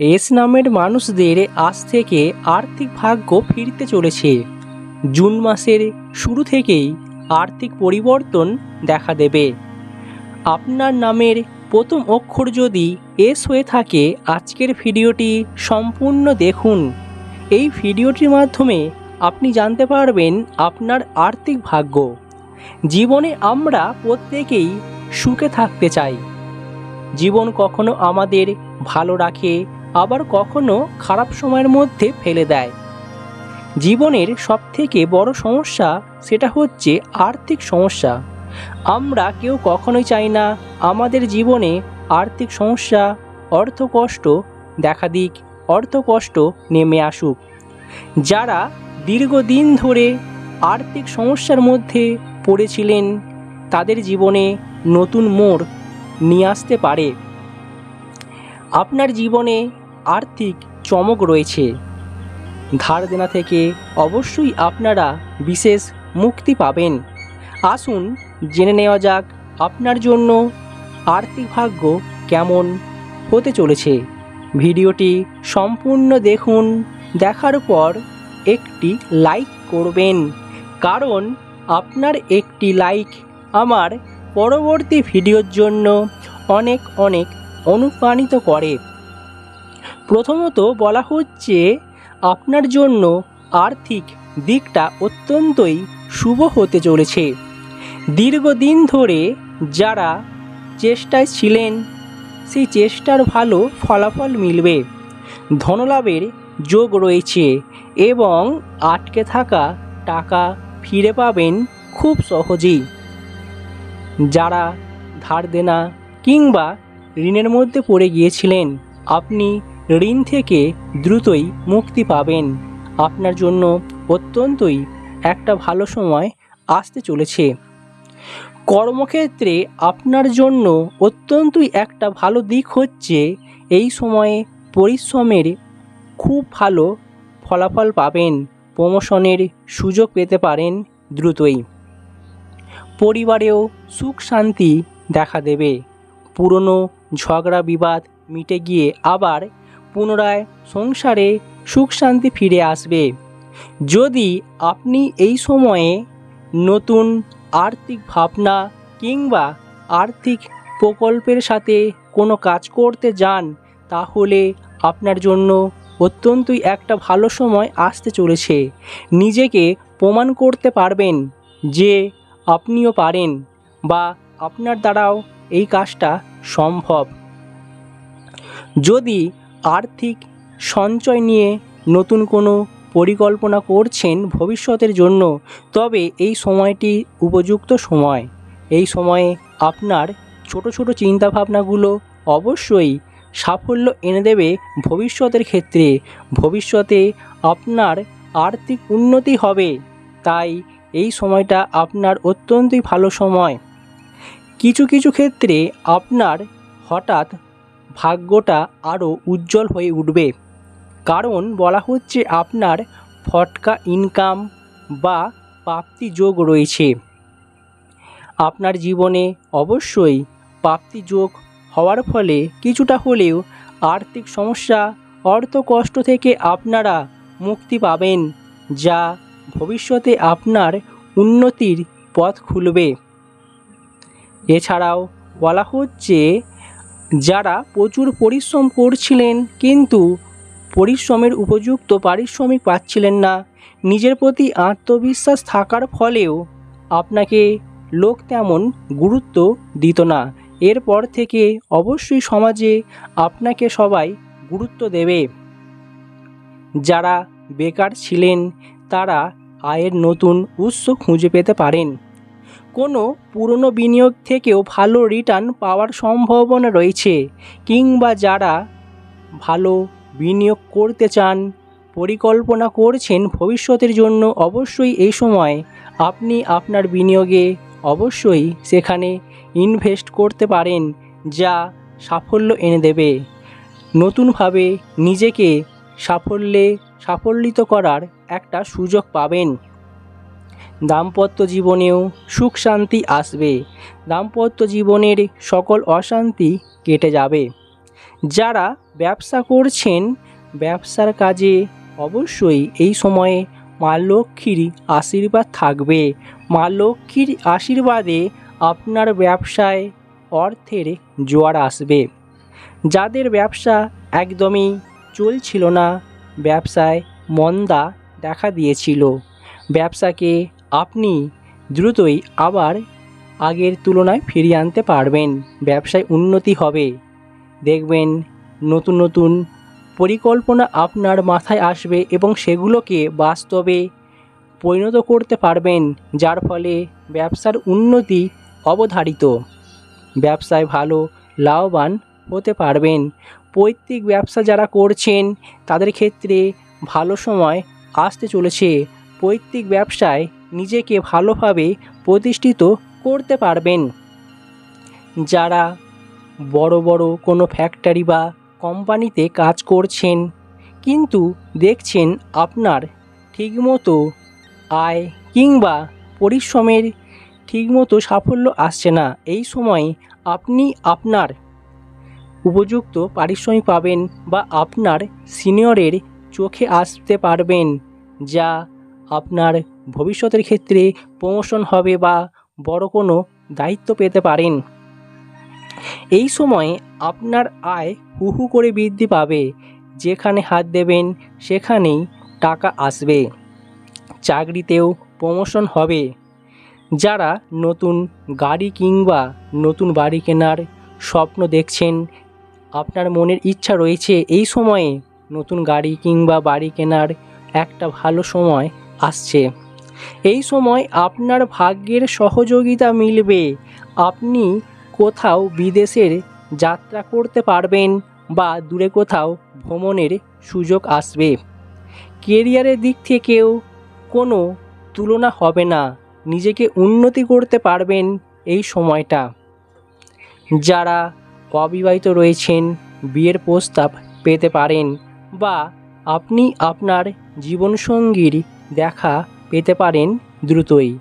S নামের মানুষদের আজ থেকে আর্থিক ভাগ্য ফিরতে চলেছে। জুন মাসের শুরু থেকেই আর্থিক পরিবর্তন দেখা দেবে। আপনার নামের প্রথম অক্ষর যদি এস হয়ে থাকে, আজকের ভিডিওটি সম্পূর্ণ দেখুন। এই ভিডিওটির মাধ্যমে আপনি জানতে পারবেন আপনার আর্থিক ভাগ্য। জীবনে আমরা প্রত্যেকেই সুখে থাকতে চাই। জীবন কখনো আমাদের ভালো রাখে আবার কখনো খারাপ সময়ের মধ্যে ফেলে দেয়। জীবনের সবথেকে বড় সমস্যা সেটা হচ্ছে আর্থিক সমস্যা। আমরা কেউ কখনোই চাই না আমাদের জীবনে আর্থিক সমস্যা অর্থকষ্ট দেখা দিক অর্থকষ্ট নেমে আসুক। যারা দীর্ঘদিন ধরে আর্থিক সমস্যার মধ্যে পড়েছিলেন, তাদের জীবনে নতুন মোড় নিয়ে আসতে পারে। আপনার জীবনে আর্থিক চমক রয়েছে। ধার দেনা থেকে অবশ্যই আপনারা বিশেষ মুক্তি পাবেন। আসুন জেনে নেওয়া যাক আপনার জন্য আর্থিক ভাগ্য কেমন হতে চলেছে। ভিডিওটি সম্পূর্ণ দেখুন, দেখার পর একটি লাইক করবেন। কারণ আপনার একটি লাইক আমার পরবর্তী ভিডিওর জন্য অনেক অনেক অনুপ্রাণিত করে। প্রথমত বলা হচ্ছে, আপনার জন্য আর্থিক দিকটা অত্যন্তই শুভ হতে চলেছে। দীর্ঘদিন ধরে যারা চেষ্টায় ছিলেন, সেই চেষ্টার ভালো ফলাফল মিলবে। ধনলাভের যোগ রয়েছে এবং আটকে থাকা টাকা ফিরে পাবেন খুব সহজেই। যারা ধার দেনা কিংবা ঋণের মধ্যে পড়ে গিয়েছিলেন, আপনি ঋণ থেকে দ্রুতই মুক্তি পাবেন। আপনার জন্য অত্যন্তই একটা ভালো সময় আসতে চলেছে। কর্মক্ষেত্রে আপনার জন্য অত্যন্তই একটা ভালো দিক হচ্ছে এই সময়ে পরিশ্রমের খুব ভালো ফলাফল পাবেন, প্রমোশনের সুযোগ পেতে পারেন দ্রুতই। পরিবারেও সুখ শান্তি দেখা দেবে। পুরনো ঝগড়া বিবাদ মিটে গিয়ে আবার পুনরায় সংসারে সুখ শান্তি ফিরে আসবে। যদি আপনি এই সময়ে নতুন আর্থিক ভাবনা কিংবা আর্থিক প্রকল্পের সাথে কোনো কাজ করতে যান, তাহলে আপনার জন্য অত্যন্তই একটা ভালো সময় আসতে চলেছে। নিজেকে প্রমাণ করতে পারবেন যে আপনিও পারেন বা আপনার দ্বারাও এই কাজটা সম্ভব। যদি আর্থিক সঞ্চয় নিয়ে নতুন কোনো পরিকল্পনা করছেন ভবিষ্যতের জন্য, তবে এই সময়টি উপযুক্ত সময়। এই সময়ে আপনার ছোট ছোট চিন্তাভাবনাগুলো অবশ্যই সাফল্য এনে দেবে ভবিষ্যতের ক্ষেত্রে। ভবিষ্যতে আপনার আর্থিক উন্নতি হবে, তাই এই সময়টা আপনার অত্যন্তই ভালো সময়। কিছু কিছু ক্ষেত্রে আপনার হঠাৎ ভাগ্যটা আরও উজ্জ্বল হয়ে উঠবে। কারণ বলা হচ্ছে আপনার ফটকা ইনকাম বা প্রাপ্তি যোগ রয়েছে। আপনার জীবনে অবশ্যই প্রাপ্তি যোগ হওয়ার ফলে কিছুটা হলেও আর্থিক সমস্যা, অর্থ কষ্ট থেকে আপনারা মুক্তি পাবেন, যা ভবিষ্যতে আপনার উন্নতির পথ খুলবে। এছাড়াও বলা হচ্ছে যারা প্রচুর পরিশ্রম করছিলেন, কিন্তু পরিশ্রমের উপযুক্ত পারিশ্রমিক পাচ্ছিলেন না। নিজের প্রতি আত্মবিশ্বাস থাকার ফলেও আপনাকে লোক তেমন গুরুত্ব দিত না। এরপর থেকে অবশ্যই সমাজে আপনাকে সবাই গুরুত্ব দেবে। যারা বেকার ছিলেন, তারা আয়ের নতুন উৎস খুঁজে পেতে পারেন। কোনো পুরনো বিনিয়োগ থেকেও ভালো রিটার্ন পাওয়ার সম্ভাবনা রয়েছে। কিংবা যারা ভালো বিনিয়োগ করতে চান, পরিকল্পনা করছেন ভবিষ্যতের জন্য অবশ্যই এই সময় আপনি আপনার বিনিয়োগে অবশ্যই সেখানে ইনভেস্ট করতে পারেন যা সাফল্য এনে দেবে। নতুনভাবে নিজেকে সাফল্যে সাফল্যিত করার একটা সুযোগ পাবেন। দাম্পত্য জীবনেও সুখ শান্তি আসবে। দাম্পত্য জীবনের সকল অশান্তি কেটে যাবে। যারা ব্যবসা করছেন, ব্যবসার কাজে অবশ্যই এই সময়ে মা লক্ষ্মীর আশীর্বাদ থাকবে। মা লক্ষ্মীর আশীর্বাদে আপনার ব্যবসায় অর্থের জোয়ার আসবে। যাদের ব্যবসা একদমই চলছিল না, ব্যবসায় মন্দা দেখা দিয়েছিল। ব্যবসাকে আপনি দ্রুতই আবার আগের তুলনায় ফিরিয়ে আনতে পারবেন। ব্যবসায় উন্নতি হবে। দেখবেন নতুন নতুন পরিকল্পনা আপনার মাথায় আসবে এবং সেগুলোকে বাস্তবে পরিণত করতে পারবেন, যার ফলে ব্যবসার উন্নতি অবধারিত। ব্যবসায় ভালো লাভবান হতে পারবেন। পৈতৃক ব্যবসা যারা করছেন, তাদের ক্ষেত্রে ভালো সময় আসতে চলেছে। পৈতৃক ব্যবসায় নিজেকে ভালোভাবে প্রতিষ্ঠিত করতে পারবেন। যারা বড় বড় কোনো ফ্যাক্টরি বা কোম্পানিতে কাজ করছেন, কিন্তু দেখছেন আপনার ঠিকমতো আয় কিংবা পরিশ্রমের ঠিকমতো সাফল্য আসছে না, এই সময় আপনি আপনার উপযুক্ত পারিশ্রমিক পাবেন বা আপনার সিনিয়রের চোখে আসতে পারবেন, যা আপনার ভবিষ্যতের ক্ষেত্রে প্রমোশন হবে বা বড় কোনো দায়িত্ব পেতে পারেন। এই সময়ে আপনার আয় হু হু করে বৃদ্ধি পাবে। যেখানে হাত দেবেন, সেখানেই টাকা আসবে। চাকরিতেও প্রমোশন হবে। যারা নতুন গাড়ি কিংবা নতুন বাড়ি কেনার স্বপ্ন দেখছেন, আপনার মনের ইচ্ছা রয়েছে, এই সময়ে নতুন গাড়ি কিংবা বাড়ি কেনার একটা ভালো সময় আসছে। এই সময় আপনার ভাগ্যের সহযোগিতা মিলবে। আপনি কোথাও বিদেশের যাত্রা করতে পারবেন বা দূরে কোথাও ভ্রমণের সুযোগ আসবে। কেরিয়ারের দিক থেকেও কোনো তুলনা হবে না। নিজেকে উন্নতি করতে পারবেন এই সময়টা। যারা অবিবাহিত রয়েছেন, বিয়ের প্রস্তাব পেতে পারেন বা আপনি আপনার জীবনসঙ্গীর দেখা পেতে পারেন দ্রুতই।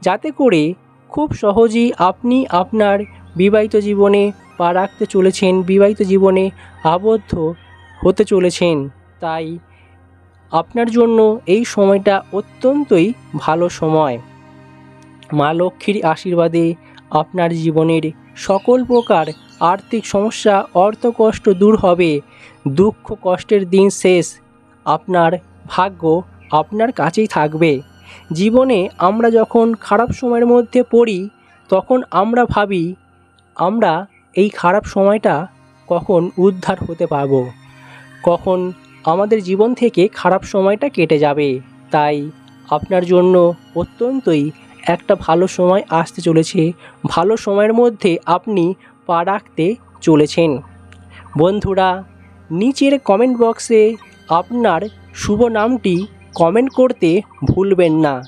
যাতে করে খুব সহজেই আপনি আপনার বিবাহিত জীবনে পা রাখতে চলেছেন, বিবাহিত জীবনে আবদ্ধ হতে চলেছেন। তাই আপনার জন্য এই সময়টা অত্যন্তই ভালো সময়। মা লক্ষ্মীর আশীর্বাদে আপনার জীবনের সকল প্রকার আর্থিক সমস্যা, অর্থকষ্ট দূর হবে। দুঃখ কষ্টের দিন শেষ। আপনার ভাগ্য আপনার কাছেই থাকবে। জীবনে আমরা যখন খারাপ সময়ের মধ্যে পড়ি, তখন আমরা ভাবি, আমরা এই খারাপ সময়টা কখন উদ্ধার হতে পারব? কখন আমাদের জীবন থেকে খারাপ সময়টা কেটে যাবে? তাই আপনার জন্য অত্যন্তই একটা ভালো সময় আসতে চলেছে। ভালো সময়ের মধ্যে আপনি পা রাখতে চলেছেন। বন্ধুরা, নিচের কমেন্ট বক্সে আপনার শুভ নামটি কমেন্ট করতে ভুলবেন না।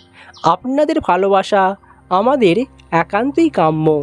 আপনাদের ভালোবাসা আমাদের একান্তই কাম্য।